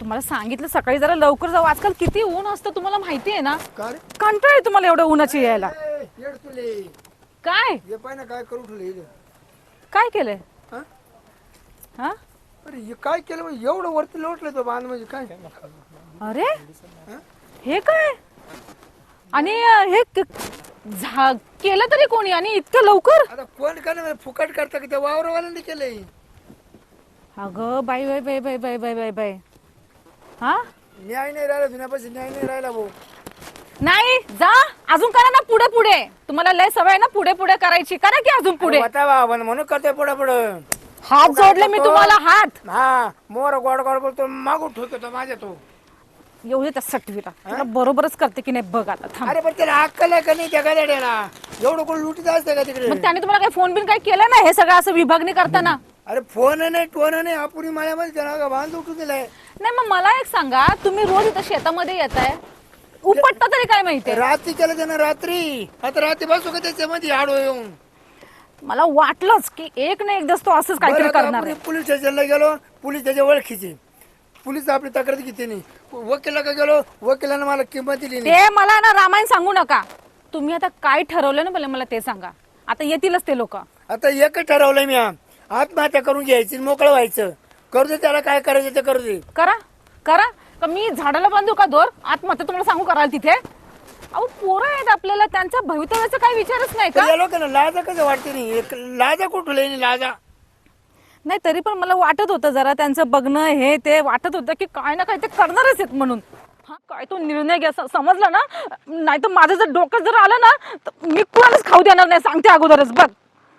तुम्हाला सांगितलं सकाळी जरा लवकर जाऊ. आजकाल किती ऊन असतं तुम्हाला माहिती आहे ना? का रे? कंटाळ आहे तुम्हाला एवढं उन्हाची यायला. ए, येड तुले. काय? हे पाय ना काय करू ठेवलं. काय केलंय? हा? हा? अरे हे काय केलं म्हणजे एवढं वरती लोटलं तो बांध म्हणजे काय? अरे? हे? काय? आणि अं, हे क- झा- केलं तरी कोणी? आणि इतकं लवकर? आता कोण का नाही फुकट करता की त्या वावरवाल्यांनी केलंय? अगं बाई बाई बाई बाई बाई बाई बाई बाई. हा? न्याय नाही राहिला जुन्यापाशी न्याय नाही राहिला भाऊ. नाही जा. अजून करा ना पुढे पुढे. तुम्हाला लय सवय आहे ना पुढे पुढे करायची. करा की अजून पुढे. म्हणून करतोय पुढे पुढे. हात जोडले मी तुम्हाला हात. हा मोर गोड गोड बोलतो मागून ठोकतो माझ्या तो. येऊ दे त्या सटवीला. तुला बरोबरच करते की नाही बघ आता थांब. अरे पण त्याला अक्कल आहे का नाही त्या गाड्याला एवढं कोण लुटीत असते का तिकडे? मग त्याने तुम्हाला काही फोन बिन काही केलं ना हे सगळं असं विभागणी करताना? अरे फोन नाही टोन नाही आपुरी माळ्यामध्ये त्याला बांध उठून दिलाय नाही मग मला एक सांगा तुम्ही रोज इथं शेतामध्ये येताय? उपटता तरी काय माहितीये रात्री केलं त्यानं रात्री. आता रात्री बसू का त्याच्यामध्ये आडो येऊन? मला वाटलंच की एक ना एकदाच तो असंच काहीतरी बरं, आता करणार आपण आहे. पोलीस स्टेशनला गेलो पोलीस त्याच्या ओळखीचे. पोलीस आपली तक्रार घेते नाही. वकिला गेलो? वकिलानं मला किंमत दिली नाही. ते मला ना रामायण सांगू नका. तुम्ही आता काय ठरवलं ना मला ते सांगा. आता येतीलच ते लोक. आता एकच ठरवलंय मी हा. आत्महत्या करून घ्यायची मोकळं व्हायचं. करू दे त्याला काय करायचं ते करू दे. करा करा. का मी झाडाला बांधू का दोर? आत्महत्या तुम्हाला सांगू कराल तिथे? अहो पोरं आहेत आपल्याला त्यांच्या भवितव्याचा काही विचारच नाही तर का या लोकांना लाजा कसं वाटते नाही? एक लाजा कुठं नाही लाजा. नाही तरी पण मला वाटत होतं जरा त्यांचं बघणं हे ते वाटत होतं की काय ना काय ते करणारच आहेत म्हणून. हा काय तो निर्णय घ्या स- समजला ना? नाही तर माझं जर डोकं जर आलं ना तर मी कुणालाच खाऊ देणार नाही सांगते अगोदरच बघ.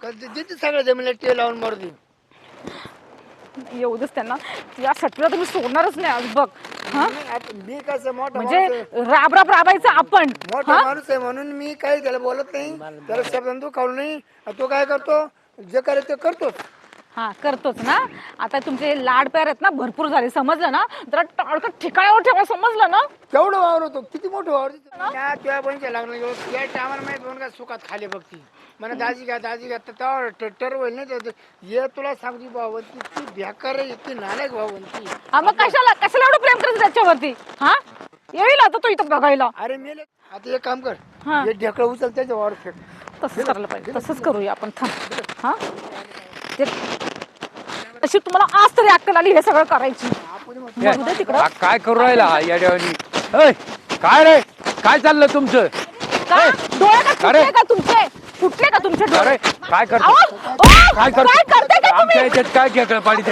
कधी जमिनीला टे लावून मारू दे. येऊ देच त्यांना. या सटवीला तर मी सोडणारच नाही आज बघ. हा? आता मी कसं मोठा म्हणजे माणूस. राब राब राबायचं आपण. मोठा माणूस आहे म्हणून मी काही त्याला बोलत नाही. त्याला शब्द तू खाऊ नाही. आणि तो काय करतो? जे करायचं ते करतोच. हा करतोच ना. आता तुमचे लाड प्यार आहेत ना भरपूर झाले. समजलं ना? जरा टाळकं ठिकाणावर ठेवा समजलं ना? केवढं वावर होतो? किती मोठं वावर होतं? त्या तुझ्या बहिणीच्या लग्न गेलो या टायमाला माहिती दोन का सुखात खाली बघती. मला दाजी घ्या दाजी घ्या तर ठरवेल नाही तर ये तुला सांगती भावंती ती बेकार आहे ती नालायक भावंती. हा मग कशाला कशाला एवढं प्रेम करायचं त्याच्यावरती? हा? येईल आता तो इथं बघायला. अरे मेले आता एक काम कर. हा. हे ढेकळं उचल त्याच्या वावर फेक. तसंच करायला पाहिजे तसंच करूया आपण. थांब. हा? ते अशी तुम्हाला आज तरी अक्कल आली हे सगळं करायची. मरू दे तिकडं. हा, काय करू राहिला येड्यावानी ऐ, काय रे? काय चाललं तुमचं? का डोळे का अरे. फुटले का तुमचे फुटले का तुमचे डोळे? अरे काय करतो? अहो, काय करतो? काय करते का आमच्या तुम्ही याच्यात काय खेकळ पाडी ते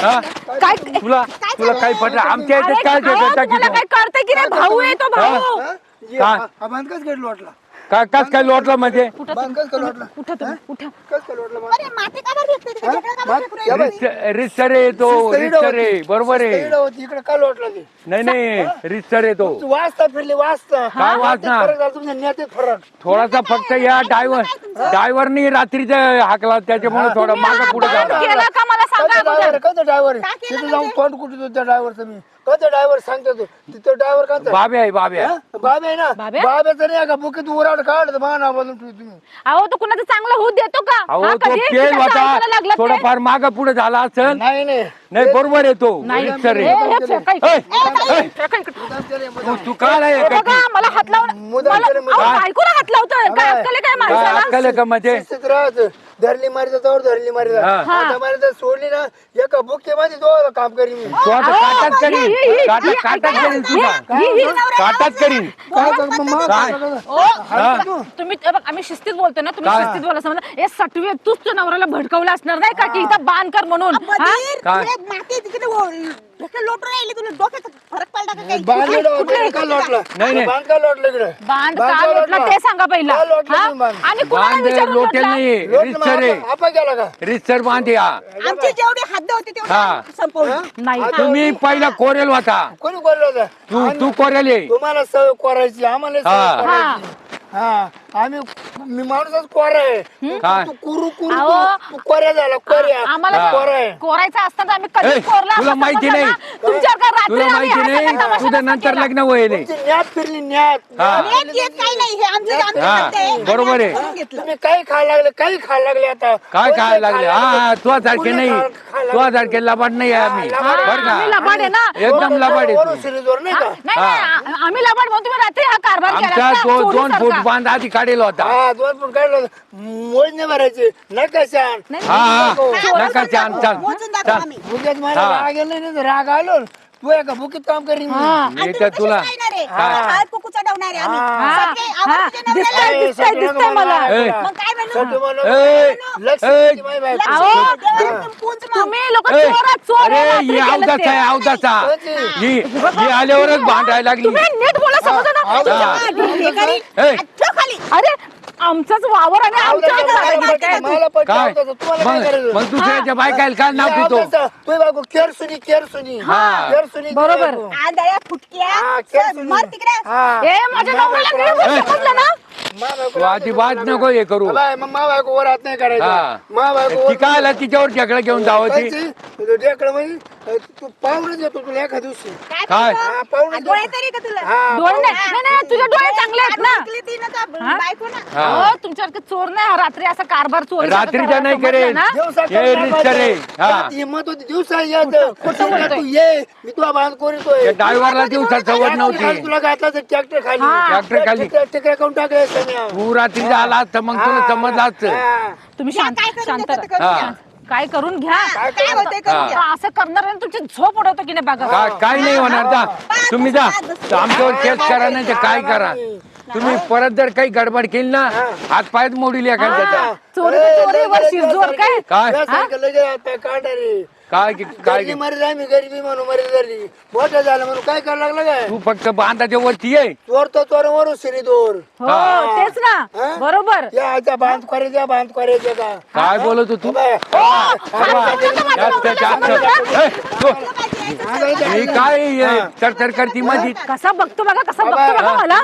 हा? काय तुला तुला काही पडलं आमच्या याच्यात काय तुम्हाला टाकी काय कळतंय की नाही? भाऊ आहे तो भाऊ. काय? हा- हा बांध कस गेट लोटला काय कस काय लोटलं म्हणजे? उठा बांध कस काय लोटला उठा तुम्ही? उठा कस काय लोटला बांध? अरे माती का बरं फेकते तिकडे? ढेकळं का बरं फेकू राहिले? या बाई, रिस्टर- रिस्टर आहे तो शिस्त रिस्टर आहे होती. बरोबर शिस्त आहे इडं होती, इकडे काय लोटला ते? नाही नाही. रिस्टर आहे तो. तू वाचता फिरली वाचता. काय वाचणार? फरक झाला तुमच्या नेत्यात फरक. थोडासा फक्त या ड्रायव्हर ड्रायव्हरनी रात्रीचा हाकला. त्याच्यामुळे थोडा माग पुढे बंद झाला केलं का? मला सांगा कधी अगोदर. ड्रायव्हर कधी ड्रायव्हर काय केलं तिथे जाऊन तोंड कुठे त्या ड्रायव्हरचं मी? कधी ड्रायव्हर सांगतो तो? तिथं ड्रायव्हर का बाबे आहे बाबे आहे. बाबे आहे ना? बाबे? बाब्याचं नाही का बुकीत उराड काढ बघा ना बोलून ठेवी तुम्ही. अहो तो कुणाचं चांगलं होऊ देतो का? अहो हा, तो कधी? तेल त्याच्या होता ऐकायला लागलं ते? थोडाफार माग पुढे झाला असेल. नाही नाही. नाही बरोबर आहे तो नाही रिस्टर हे- आहे हे फेका इकडे. ऐ, ऐ, फेका इकडे. मुद्दाम केलंय, तू काय आहे बघा मला हात लावून मला- अहो. बायकोला हात लावतोय काय अक्कल आहे काय काय माणसाला अक्कल आहे का शिस्तीत राहायचं. धरली मारिता तर धरली हा. मारिता सोडली ना एका बुके मध्ये काम करी मी तू आता अहो, काटाच ही- ही- करीन ही- ही- ही- ही- काय मग-? ओ, हा? तुम्ही हे बघ आम्ही शिस्तीत बोलतो ना तुम्ही काय? शिस्तीत बोला समजा हे सटवे तूच तुझ्या नवऱ्याला भडकवलं असणार नाही का की इथं बांध कर म्हणून हा? काय? तुला माती तिकडे ओ- ढेकळं लोटून राहिले तुला डोक्यात फरक पडला का काही बांधलेलं होतं, का लोटलं? नाही, नाही. बांध का लोटलं इकडे? बांध बांध का का लोटला लोटला? ते सांगा पहिला. का लोटला हा? तुम्ही बांध? आणि कुणाला बांध विचारून लोटेल लोटला? नाही. लोटलं रिस्टर आहे. मग आपण गेला का? रिस्टर बांध या. आमची जेवढी हद्द होती हा. तेवढी संपवली नाही. तुम्ही पहिला कोरेल होता. कोणी होतं? तू तू कोरेल आहे तुम्हाला सवय करायची आम्हाला हा. करायची. हा. आम्ही मी माणूसच कोर आहे काय? तू कुरू कुरू अहो. तू- तू कोऱ्या झाला कोऱ्या आम्हाला हा. कोर आहे कोरायचं असतं तर आम्ही ए, कधी कोरला तुला असतं माहिती नाही. ना? तुमच्यावर काय रात्री तुला आम्ही माहिती हा नाही सगळा तमाशा तुझं कसा नंतर केला? लग्न होईल तुमची न्यात फिरली न्यात हा. येत येत काही नाही हे आमचं आम्ही हा, करते. बरोबर आहे. करून घेतलं. तुम्ही काही खायला लागले काही खायला लागले आता काय काय लागले खायला हा तुझ्या सारखे नाही खा- खायला तुझ्या. सारखे लबाड नाही आहे आम्ही हा, बर आम्ही का लबाड आहे ना एकदम लबाड आहे वरून तू. सिरीजवर नाही का नाही नाही आ- आम्ही लबाड म्हणून तुम्ही रात्री हा कारभार केला आमचा ना, दो- दोन चोरीसारखा. फूट बांध आधी काढेल होता हा दोन फूट काढलं मोज नाही भरायचे नका नाही, हा हा नका छान छान मोजून दाखव छान आम्ही. बुकेत मला हा. राग आला नाही तर राग आलो तू एका बुकीत काम करीन मी. आणि मी तुम्ही तर कसे तुला राहणार आहे? हा. हळद कुकू चढवणार आहे आम्ही. हा. सगळे हा, आम्हाला तुझ्या दिसतंय, नवऱ्याला- ए, दिसतंय, सगळं दिसतंय मला. ए. मग म्हणून ए, लक्ष ए, अहो. तुम्ही लोक ए, चोरात चोर अरे आहे, रात्री ही ते. आहे ही ही आल्यावरच भांडायला लागली तुम्ही नीट बोला समजा ना हा. हे करी. ए. ठेव खाली. अरे आमचाच वावर आणि आमच्या मला काय. तुम्हाला काय मग करायचं? मग दुसऱ्याच्या बायकाला काय नाव. तुझी बायको केर सुनी केर सुनी हा. केर सुनी तुझी बरोबर. बायको. आंधळ्या फुटक्या केर चल, सुनी. मर तिकडे हा. ए माझ्या नवऱ्याला नीट बोल, ए. समजलं ना मा बायको तू अजिबात नको हे करू बाय, मग मा बायको वर हात नाही हा करायचा मा बायको ती काय आला तिच्यावर ढेकळं घेऊन जावं ती ढेकळ म्हणजे तू पाहूनच येतो तुला एका दिवशी काय काय? करतो? हा, पाहून डोळे तरी का तुला हा, डोळे नाही नाही, नाही तुझे डोळे चांगले आहेत ना विकली ती ना त्या? बायको ना हा. हो तुमच्यासारखे चोर नाही हा रात्री असा कारभार चोरी रात्रीच्या नाही करेल दिवसा हे. हा त्यात होती दिवसा तू ये मी तुला बांध कोरितोय त्या ड्रायव्हरला दिवसात सवड खाली नव्हती तुला घातला तर ट्रॅक्टर खाली हा. ट्रॅक्टर खाली. काऊन टाकायचं. तू रात्रीचा आला तर मग तुला समजलं असतं. तुम्ही या, शांत काय करून शांत देतात ते राहा. करून. द्या. काय करून घ्या काय करून हा. द्या. असं करणार तुमची झोप उडवतो की नाही बघा काय काय नाही होणार जा तुम्ही जा तर आमच्यावर केस करा नाही तर काय करा तुम्ही परत जर काही गडबड केली ना हात पायच मोडील एखाद्याचा चोरी काय? काय? आता काढा रे. काय काय मरी झाली गरीबी म्हणून मरी झाली मोठं झालं म्हणून काय करायला लागलं काय तू फक्त बांधाच्या वरती ये. चोर तो चोर वरून सिरी दोर हो तेच ना. हा? बरोबर. या बांध करायच्या बांध करायचे का काय बोलत होतो तू? बाय. जास्त जास्त. ए, तू- ही काय तर तर करती मधी कसा बघतो बघा कसा बघतो बघा मला.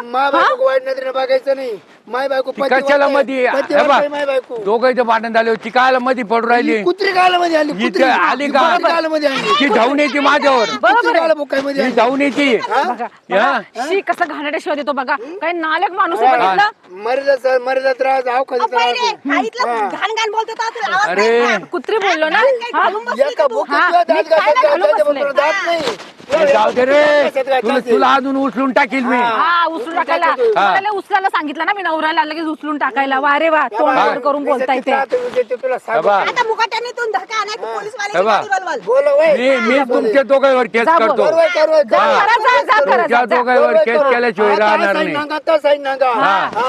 वाईट नजरेने बघायचं नाही. माय बायको ती कशाला मध्ये माय बायको दोघांचं भांडण झाले ती कायला मध्ये पडू राहिली. ही कुत्री काला मध्ये आली इथे कुत्री आली ही का? कुत्री काला मध्ये आली. ती धावून येते माझ्यावर. ती धावून येते. बघा. शी कसं घाणेरड्या शिवाय देतो बघा. काय नालक माणूस आहे बघितलं? मरीचा सर मरीचा त्रास आव खाली अहो, बाई रे, त्रास इथलं घाण घाण बोलतो तो तुला आवाज अरे. कुत्री बोललो ना? हा? एका हा, दात मी काय घासायचे, घालून बसले? दात नाही. जाऊ दे रे कशात काय तुला अजून उचलून टाकील मी हा उचलून टाकायला. मला लय उचलायला सांगितलं ना मी नवऱ्याला लगेच उचलून टाकायला वा रे वा तोंड. वर करून बोलता येते ते तुला सांगू. बाबा. आता मुकाट्याने तू धक्का नाही तू पोलीसवाल्याची बाबा. गाडी बोलवाल. बोल वय. मी मी तुमच्या दोघांवर केस जा बोल. करतो करवय, करवय, जा करवय. करा, जा, जा, करा, तुमच्या जा, जा. दोघांवर केस केल्याशिवाय राहणार नाही. हा. हा.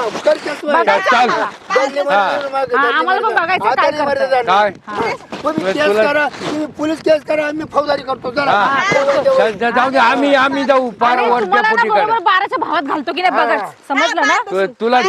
बघा, चाल. हा. हा, आम्हाला पण. बघायचं काय. काय तुम्ही केस करा तुम्ही पोलीस केस करा आम्ही फौजदारी करतो हा. चल, जा- जाऊ दे आम्ही आम्ही जाऊ पार अरे, वरच्या तुम्हाला ना पोटीकडे बरोबर बाराच्या भावात घालतो की नाही बघा समजलं ना तु- तुला?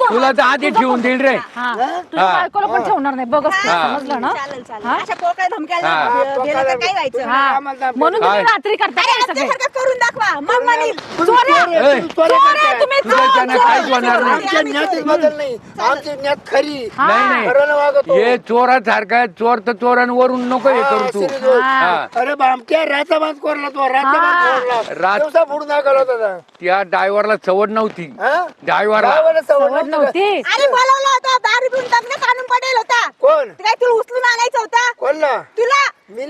तुला तर आधी ठेवून देईल रे हा तुझ्या हा. बायकोला पण ठेवणार नाही बघ हा. समजलं ना चालेल चालेल हा? अशा पोकळ धमक्याला हा. गे- गेलं तर काय व्हायचं हा आम्हाला म्हणून तुम्ही काय? रात्री करता अरे काय सगळे आमच्यासारखं करून दाखवा मग म्हणील तुम्ही चोऱ्या. चोर ए. चोऱ्या चोर आहे करताय. तुम्ही, तुझ्या चोर, ज्यानं चोर, काहीच होणार चोर. नाही. आमच्या ज्ञातीत बदल नाही आमची ज्ञात खरी हा. नाही नाही खरं नाही वागतो हे चोरासारखा आहे, चोर तर चोरांवरून नको हे करू तू. हा. हा. अरे बामट्या राचा बांध कोरला तो. बांध कोरला रात- दिवसा फोडून दाखवला होता त्या ड्रायव्हरला सवड नव्हती. हा? ड्रायव्हरला गावाला सवड नव्हती नव्हती? आणि बोलवलं होतं दारू पिऊन लग्न काढून पडेल होता का? कोण ते काय तुला उचलून आणायचं होता कोणला तुला मी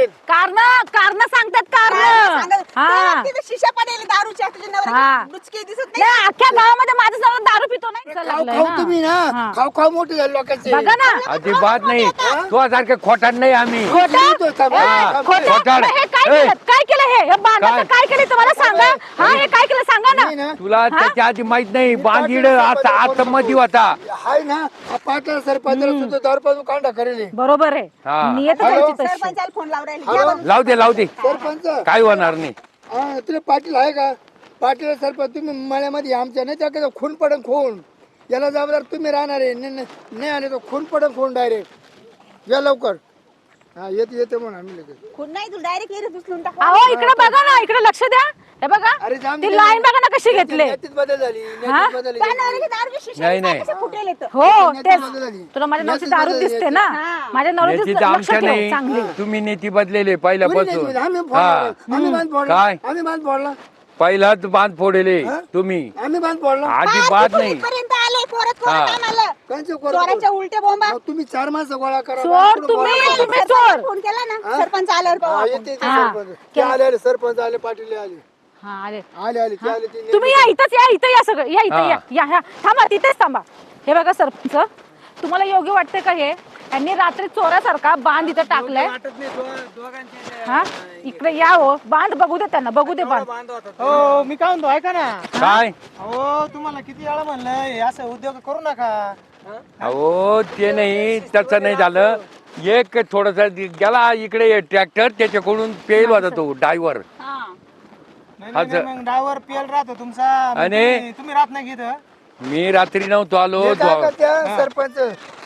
पेत कारण कारण सांगतात कारण. हा शिशा पडेल दारूच्या तुझ्या हा. बुचकी दिसत नाही. नाही अख्ख्या गावामध्ये माझं नवरा दारू पितो नाही. चल खाऊ लागलंय खाऊ ना. तुम्ही हा. ना. खाऊ खाऊ मोठे झाले लोकांचे. बघा ना. अजिबात नाही. तुझ्यासारखे खोटार नाही आम्ही. खोटं? तो थांब, ए, थांब, खोटं? खोटाड. हे काय ए. केलं? काय केलं हे? हे बांधाचं काय? काय केलं? तुम्हाला सांगा. हा हे काय केलं? सांगा नाही ना. तुला त्याच्या आधी माहीत नाही. बांधीड आता आतमध्ये होता. हाय ना. पाटला सरपंचाला सुद्धा दारू पाजून कांडा करेल. बरोबर आहे. हा. नियत हॅलो? सरपंचाला फोन लावून बरं. लावू दे लावू दे. सरपंच. काय होणार नाही. हा तुला पाटील आहे का? पाटील सरपंच तुम्ही मळ्यामध्ये आमच्या नाही त्या खून पडन खून. याला जबाबदार तुम्ही राहणार आहे. नाही- नाही नाही आले तर खून पडन खून डायरेक्ट या लवकर. हा येते येते म्हणून आम्ही लगेच नाही तुला डायरेक्ट येईल उचलून टाकू अहो इकडे बघा ना इकडे लक्ष द्या हे बघा अरे जाम ती लाईन बघा ना कशी घेतले नेतीत बदल झाली हा? नेतीत बदल झाली. पानावरची दारू शिशी नाही, नाही. कसे फुटेल येतं हो नेती तेच बदल झाली. तुला माझ्या नेती दारू बदल दिसते. ना हा. माझ्या नेती नवऱ्याची तर लक्ष आमच्या ठेव चांगली नाही तुम्ही नेती बदलेले कोणी पहिल्यापासून नेती बदल? आम्ही हा फोडला. आम्ही बांध फोडला काय? आम्ही बांध फोडला पहिलाच बांध फोडेले तुम्ही आम्ही बांध फोडला अजिबात नाही परत हा. परत आम्हाला कंच करू चोराच्या उलट्या बोंबा. मग तुम्ही चार माणसं गोळा करा चोर. तुम्ही. फोन केला ना? सरपंच आल्यावर पाहू हा, आपण. येते येते हा. सरपंच ते आले आले सरपंच आले पाटील आले. हा आले. आले आले ते आले ते नेते. तुम्ही या इथंच या इथं या सगळं. या इथं हा. या या ह्या थांबा तिथेच थांबा. हे बघा सरपंच तुम्हाला योग्य वाटते का हे? यांनी रात्री चोरासारखा बांध इथं टाकलाय. हा? इकडे या हो. बांध बघू दे त्यांना बघू दे बांध. हो मी काय म्हणतो ऐका ना. काय? हो तुम्हाला किती वेळा म्हणलं हे असं उद्योग करू नका. अहो ते नाही तसं नाही झालं. एक थोडस गेला इकडे ट्रॅक्टर त्याच्याकडून पेल होता तो ड्रायव्हर हा. नाही, हा, नाही, नाही, ज- मग ड्रायव्हर पियल राहतो तुमचा. मग आणि- तुम्ही- तुम्ही राहत नाही घेत मी रात्री नव्हतो आलो हे काय का त्या सरपंच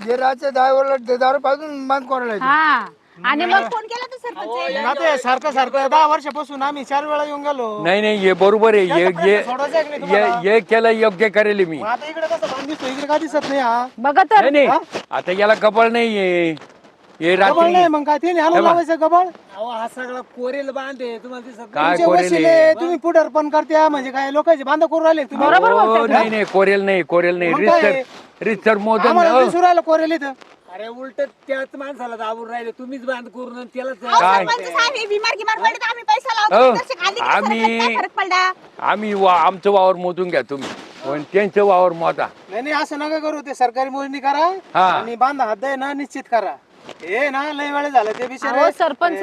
जे राजच्या ड्रायव्हरला दारू पाजून बांध कोणाला हा. आणि मग फोन केला तर सरपंच? आता सारखं सारखं. दहा वर्षापासून आम्ही चार वेळा येऊन गेलो. नाही नाही हे बरोबर आहे. हे- हे सोडायचं आहे की नाही हे-? हे केलं योग्य करेल मी. मग आता इकडे कसं बांध दिसतो इकडे का दिसत नाही हा? बघा तर. नाही नाही. आता याला कपाळ नाहीये. हे गबळ रात्री नाही मग काय? ते नाही आणून हे बघ. गबळ हा सगळा कोरेल बांध आहे तुम्हाला दिसत काय तुमचे कोरेल वशिले आहे? तुम्ही पुढारपण करत्या म्हणजे काय लोकांचे बांध करून राहिले तुम्ही. बरोबर हो, बोलताय नाही नाही कोरेल नाही कोरेल नाही. मग काय? रिस्टर रिस्टर मोदन आम्हाला हो. दिसू राहिलं कोरेल इथं. अरे उलट त्याच माणसाला दाबून राहिले तुम्हीच बांध करून आणि त्यालाच अहो, काय? सरपंच साहेब हे बिमार गिमार पडले तर आम्ही पैसा लावतो. हो. आम्ही- सरपंच, काय फरक पडला? आम्ही वा- आमचं वावर मोजून घ्या तुम्ही. पण त्यांचं वावर मोजा. नाही नाही असं नका करू ते सरकारी मोजणी करा हा. आणि बांधा हात आहे ना निश्चित करा. हे ना लय वेळ झालं ते अहो बिचारे सरपंच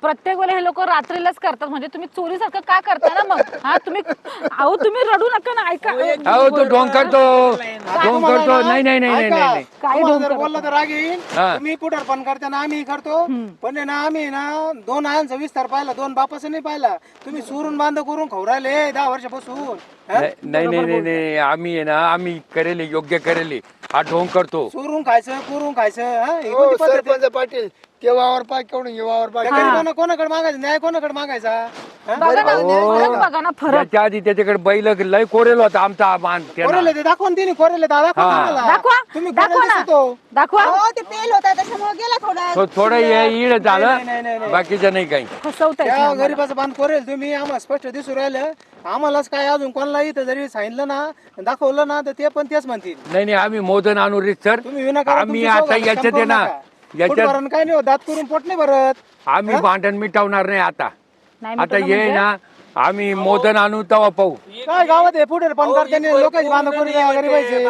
प्रत्येक वेळेला हे लोक रात्रीलाच करतात. म्हणजे तुम्ही चोरीसारखं का करता ना मग? हा तुम्ही अहो तुम्ही रडू नका ना ऐका. अहो तो ढोंग करतो. ढोंग करतो. नाही नाही नाही नाही ऐका, नाही काय तुम्हाला ढोंग जर करतो? बोललं तर राग येईल हा. तुम्ही पुढारपण करताना आम्ही करतो. पण आहे ना आम्ही ना दोन आयांचा विस्तार पाहिला दोन बापाचं नाही पाहिला. तुम्ही सुरून बांध करून खवराले दहा वर्षापासून. हा? नाही नाही नाही नाही नाही आम्ही आहे ना आम्ही करेल योग्य करेल. हा ढोंग करतो चोरून खायचं करून खायचं हा? ही हो, कोणती पद्धत आहे? सरपंच पाटील ते वावर पाय केवढून हे वावर पाय गरीबांना कोणाकडे मागायचं न्याय कोणाकडे मागायचा? बघा ना फरक बघा ना फरक. त्याच्या आधी त्याच्याकडे बैल लय कोरेल होता आमचा बांध त्यानं. कोरेले ते दाखवून तिने कोरेले दादा दाखवा हा. तुम्ही दाखवा कोरेले ना. दिसतो. दाखवा. हो ते पेल होता त्याच्यामुळे गेला थोडा. तो थोडं हे इड नाही, नाही, झालं नाही. बाकीचं नाही काही. फसवताय गरीबाचं बांध कोरेल तुम्ही आम्हाला स्पष्ट दिसू राहिलं. आम्हालाच काय अजून कोणाला इथं जरी सांगितलं ना दाखवलं ना तर ते पण तेच म्हणतील. नाही नाही आम्ही मोदन आणू सर. तुम्ही विनाकारण आम्ही तुमची आता याच्यात आहे संपवू ना नका. याच्यात काय नाही होत, दात करून पोट नाही भरत. आम्ही भांडण मिटवणार नाही आता. नाही आता ये म्हणजे? ना आम्ही मोदन आणू तेव्हा पाहू. काय गावात आहे पुढे पण करताना लोकांची बांध करून गरीबाचे?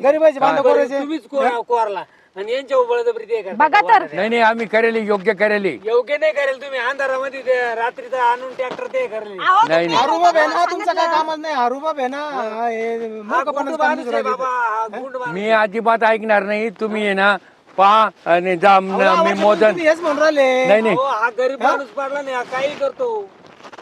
गरीबाचे बांध करायचे तुम्हीच कोरा- कोरला. आणि यांच्या बळजबरी ते करता. बघा तर. नाही नाही आम्ही करेल योग्य करेल. योग्य नाही करेल तुम्ही. अंधारामध्ये ते रात्रीचं आणून ट्रॅक्टर ते करेल. नाही नाही. हरूबाब आहे ना तुमचं काय कामच नाही. हरूबाब आहे ना हा, हे मूर्खपणाचं काम दिसू राहिलं बाबा. इथं. हा? गुंड माणूस. मी अजिबात ऐकणार नाही. तुम्ही आहे ना पा आणि जा अहो, मी मोदन. हेच म्हणून राहिले. नाही नाही. हो, हा गरीब माणूस पडला नाही हा काही करतो.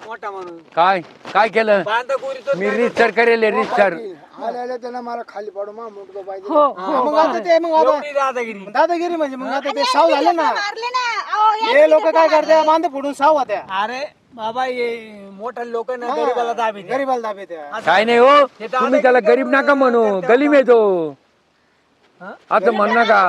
मोठा माणूस. काय काय केलं? बांधा कोरी तो मी रिस्टर करेल रिस्टर मला खाली पाडू मा मोठं पाहिजे हो हा, मग आता ते मग आता एवढी दादागिरी. दादागिरी म्हणजे मग आता ते साव झाले ना. मारले ना. अहो, या हे लोक काय करते बांध फोडून साव होत्या. अरे बाबा ये मोठ्या लोकांना गरीबाला दाबी. गरीबाला दाबे त्या काय नाही हो तुम्ही त्याला गरीब नका म्हणू गलीम येतो. आता म्हण नका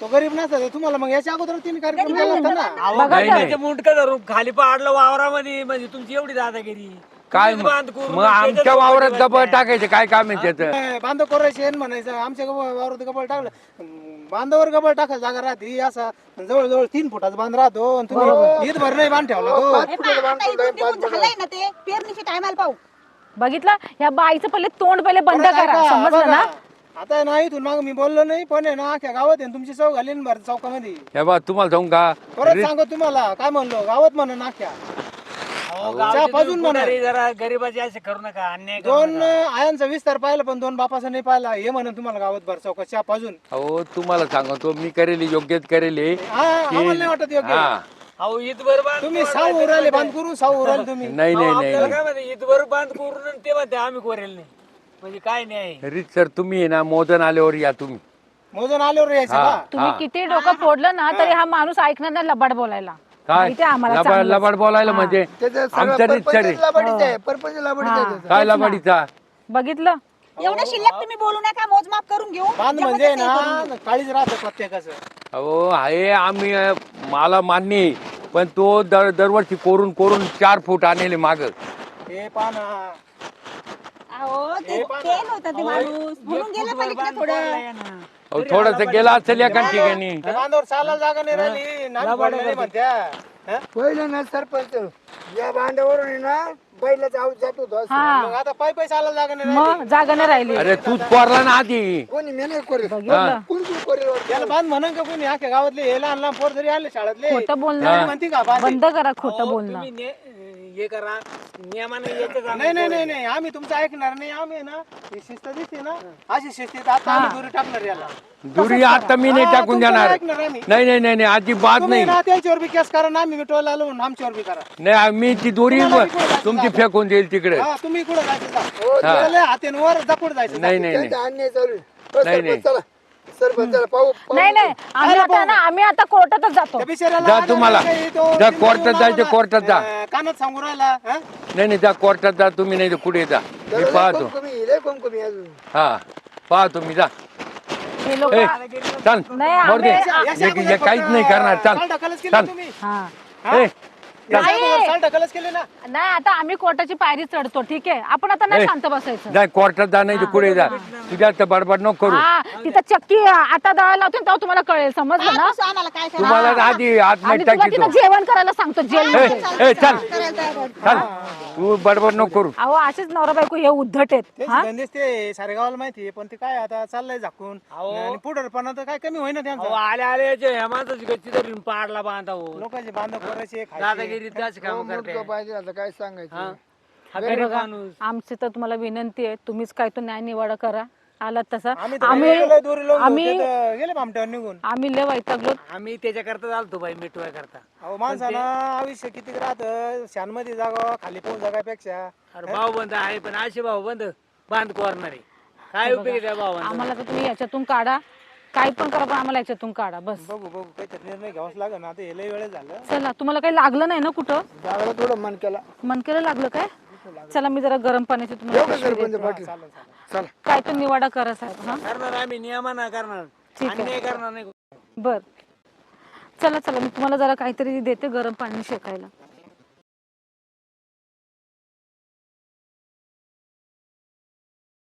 तो गरीब नसता तुम्हाला मग याच्या अगोदर तिने कार्यक्रम केला असता ना? अहो, नाही, नाही. त्याचे मुंडकं धरून खाली पाडलं वावरामध्ये म्हणजे तुमची एवढी दादागिरी. काय तुम्हीच बांध करून मग आमच्या वावरात गबळ टाकायचं काय काम आहे त्याचं? ए, बांध करायचे आणि म्हणायचं आमच्या गब- वावरात गबळ टाकलं. बांधावर गबळ टाकायचं जागा राहते असा जवळजवळ तीन फुटाचा बांध राहतो आणि तुम्ही ईद भर नाही बांध ठेवला तो. हे पहा, आता इथून तिथून झालंय ना ते? पेरणीच्या टायमाला पाहू. बघितलं? या बाईचं पहिले तोंड पहिले बंद करा. समजलं. ना? आता नाही इथून मग मी बोललो नाही पण आहे ना अख्ख्या गावात आहे ना तुमची चौक घाली ना भरत चौकामध्ये. हे बा तुम्हाला सांगू का? परत सांगतो तुम्हाला काय म्हणलो गावात म्हणा नाख्या अहो, चहा पाजून तुम्ही म्हणा. पुढारी जरा गरीबाचे असे करू नका अन्याय करू दोन नका. आयांचा विस्तार पाहिला पण दोन बापाचा नाही पाहिला. हे म्हणून तुम्हाला गावात भर चौकात चहा पाजून. अहो तुम्हाला सांगतो मी करेल योग्यच करेल. हे. हा आम्हाला नाही वाटत योग्य. हा. अहो ईदभर बांध तुम्ही साऊ उराले बांध करून साऊ उराले तुम्ही. नाही नाही नाही. आपल्याला काय म्हणते ईदभर बांध करून आणि ते म्हणते आम्ही कोरेल नाही. म्हणजे काय नाही. रीत सर तुम्ही आहे ना मोदन आल्यावर या तुम्ही. मोजून आल्यावर यायचं हा. का? तुम्ही किती डोकं फोडलं ना तरी हा माणूस ऐकणार नाही लबाड बोलायला. काय? माहिती आहे आम्हाला लबाड चांगलंच. लबाड बोलायला म्हणजे त्याचं सगळं आमचा आहे. आहे आहे त्याचं. काय लबाडीचा? बघितलं? एवढं शिल्लक तुम्ही बोलू नका मोजमाप करून घेऊ. बांध म्हणजे ना काळीच राहतं प्रत्येकाचं. अहो आहे आम्ही अं, मला मान्य आहे. पण तो दर दरवर्षी कोरून कोरून चार फूट आणले माग. हे पाना अहो ते तेल होतं ते माणूस. म्हणून गेलं पलीकडे थोडं. थोडस गेला असेल एका ठिकाणी. त्या बांधावर चालायला जागा नाही राहिली. नाक पडलं नाही म्हणत्या. हा? पहिलं ना सरपंच या बांधावरून आहे ना बैलाचा जात होतो असं. हा. मग आता पाय पाय चालायला जागा नाही राहिली. मग जागा नाही राहिली. अरे तूच पोरला ना आधी. कोणी मेने करेल बघितलं कोणी कोणी करेल वाटतं? त्याला बांध म्हणून का कोणी? अख्या गावातले हे लहान लहान पोर जरी आले शाळेतले खोटं तरी बोलणं म्हणते का बांध? बंद करा खोटं बोलणं. तुम्ही ने- हे करा. नियमाने यायचं का? नाही नाही नाही नाही. आम्ही तुमचं ऐकणार नाही. आम्ही ना ही शिस्त दिसते ना. अशी शिस्तीत आता आम्ही दोरी टाकणार याला. दुरी आता मी नाही हा, टाकून तुमचं देणार. ऐकणार आम्ही. नाही नाही नाही नाही. अजिबात तुम्ही नाही. ना त्याच्यावर बी केस करा ना. आम्ही मिटवायला आलो म्हणून आमच्यावर बी करा. नाही मी ती दोरी तुम्हाला जायचं तुमची? फेकून देईल तिकडे. हा तुम्ही कुठं जायचं जा. हातींवर जपून जायचं जा. नाही नाही. नाही चालू आहे. नाही, नाही. चला. सरपंच चला पाहू पाहू. नाही नाही आम्ही आता ना आम्ही आता कोर्टातच जातो त्या बिचाऱ्याला जा तुम्हाला. तो जा कोर्टात जायचं. कोर्टात जा. अं, कानात सांगू राहिला हा? नाही नाही जा कोर्टात जा तुम्ही नाही तर कुठे जा मी लय पाहतो लय अजून. हा पाहतो मी जा हे लोक ए चल नाही, मरू दे आम्ही- काहीच नाही करणार चल ढकलच केली चल. तुम्ही हा? ए, याच्या नाही. अगोदर साल ढकलच केले ना. नाही आता आम्ही कोर्टाची पायरी चढतो ठीक आहे? आपण आता नाही ए. शांत बसायचं. जा कोर्टात जा नाही तर कुठे जा. तुझ्या तर बडबड नको करू. हा तिथं चक्की आता दळा लावते ना, तेव्हा तुम्हाला कळेल समजलं ना? कसं काय? तुम्हाला आधी आणि आतमध्ये तुला टाकी तिथं जेवण करायला सांगतो जेल ए ए चल. चल. तू बडबड नको करू. अहो असेच नवरा बायको हे उद्धट आहेत तेच हा? धंदेच ते सारे गावाला माहिती आहे पण ते काय आता चाललंय झाकून. आणि पुढरपणा तर काय कमी होईना अहो, त्यांचं आले आले याचे ह्या माणसाची गच्ची धरून पाडला बांधा हो. लोकांचे बांधव करायचे. दादागिरी त्याच हो, काम करते मुलगा पाहिजे आता काय सांगायचं? हा? गरीब माणूस. आमची तर तुम्हाला विनंती आहे तुम्हीच काय तो न्याय निवाडा करा. आलात तसा. आम्ही तर आम्ही गेलो दोरी लावून आम्ही ते तर गेले भामट्यावर निघून. आम्ही लय वैतागलो. आम्ही त्याच्याकरता चालतो बाई मिठवाय करता अहो माणसानं आयुष्य किती राहत? शानमध्ये जागा खाली पाऊस जागापेक्षा. अरे भाऊ बंद आहे पण असे भाऊ बंद बांध कोरणारे. काय उपयोग आहे त्या भावांचा? आम्हाला तर तुम्ही याच्यातून काढा. काय पण करा पण आम्हाला याच्यातून काढा बस. बघू बघू काहीतरी निर्णय घ्यावाच लागेल ना. आता हे लय वेळ झालं. चला तुम्हाला काही लागलं नाही ना कुठं? जागला थोडं मन केला. मनकेला लागलं काय? चला मी जरा गरम पाण्याची तुम्हाला पिशवी चला. काय तर निवाडा करा साहेब हा? करणार आम्ही नियमानं करणार. ठीक आहे. अन्याय करणार नाही बर. चला चला मी तुम्हाला जरा काहीतरी देते गरम पाणी शेकायला.